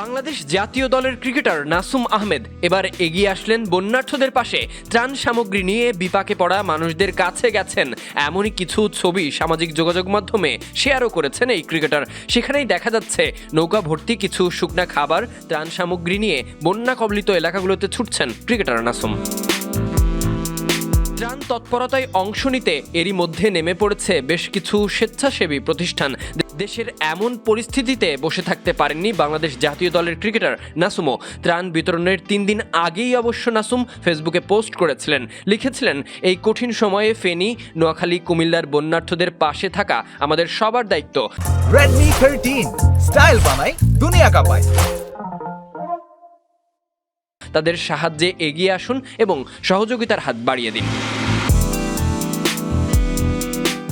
বাংলাদেশ জাতীয় দলের ক্রিকেটার নাসুম আহমেদ এবার এগিয়ে আসলেন বন্যার্থদের পাশে। ত্রাণ সামগ্রী নিয়ে বিপাকে পড়া মানুষদের কাছে গেছেন। এমনই কিছু ছবি সামাজিক যোগাযোগ মাধ্যমে শেয়ারও করেছেন এই ক্রিকেটার। সেখানেই দেখা যাচ্ছে, নৌকা ভর্তি কিছু শুকনা খাবার, ত্রাণ সামগ্রী নিয়ে বন্যা কবলিত এলাকাগুলোতে ছুটছেন ক্রিকেটার নাসুম। ত্রাণ তৎপরতায় অংশ নিতে এরই মধ্যে নেমে পড়েছে বেশ কিছু স্বেচ্ছাসেবী প্রতিষ্ঠান। দেশের এমন পরিস্থিতিতে বসে থাকতে পারেননি বাংলাদেশ জাতীয় দলের ক্রিকেটার নাসুমো। ত্রাণ বিতরণের তিন দিন আগেই অবশ্য নাসুম ফেসবুকে পোস্ট করেছিলেন। লিখেছিলেন, এই কঠিন সময়ে ফেনী, নোয়াখালী, কুমিল্লার বন্যার্থদের পাশে থাকা আমাদের সবার দায়িত্ব। Redmi 13 স্টাইল বানাই দুনিয়া কাঁপায়। তাদের সাহায্যে এগিয়ে আসুন এবং সহযোগিতার হাত বাড়িয়ে দিন।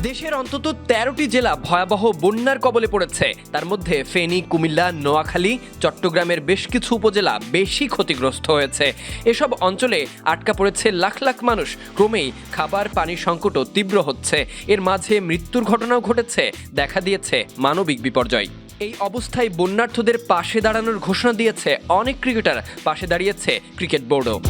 দেশের অন্তত তেরোটি জেলা ভয়াবহ বন্যার কবলে পড়েছে। তার মধ্যে ফেনী, কুমিল্লা, নোয়াখালী, চট্টগ্রামের বেশ কিছু উপজেলা বেশি ক্ষতিগ্রস্ত হয়েছে। এসব অঞ্চলে আটকা পড়েছে লাখ লাখ মানুষ। ক্রমেই খাবার, পানি সংকটও তীব্র হচ্ছে। এর মাঝে মৃত্যুর ঘটনাও ঘটেছে। দেখা দিয়েছে মানবিক বিপর্যয়। এই অবস্থায় বন্যার্থদের পাশে দাঁড়ানোর ঘোষণা দিয়েছে অনেক ক্রিকেটার। পাশে দাঁড়িয়েছে ক্রিকেট বোর্ডও।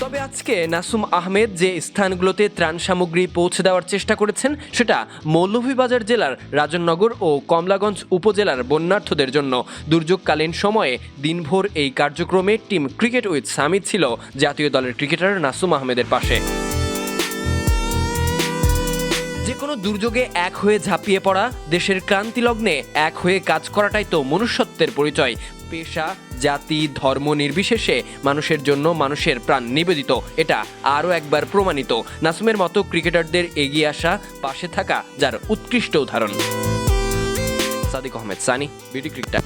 তবে আজকে নাসুম আহমেদ যে স্থানগুলোতে ত্রাণ সামগ্রী পৌঁছে দেওয়ার চেষ্টা করেছেন, সেটা মৌলভীবাজার জেলার রাজননগর ও কমলাগঞ্জ উপজেলার বন্যার্থদের জন্য। দুর্যোগকালীন সময়ে দিনভর এই কার্যক্রমে টিম ক্রিকেট উইথ সামিট ছিল জাতীয় দলের ক্রিকেটার নাসুম আহমেদের পাশে। যে কোনো দুর্যোগে এক হয়ে ঝাঁপিয়ে পড়া, দেশের ক্রান্তি লগ্নে এক হয়ে কাজ করাটাই তো মনুষ্যত্বের পরিচয়। পেশা, জাতি, ধর্ম নির্বিশেষে মানুষের জন্য মানুষের প্রাণ নিবেদিত, এটা আরও একবার প্রমাণিত। নাসুমের মতো ক্রিকেটারদের এগিয়ে আসা, পাশে থাকা, যার উৎকৃষ্ট উদাহরণ। Sadiq Ahmed, Sunny, BD cricketer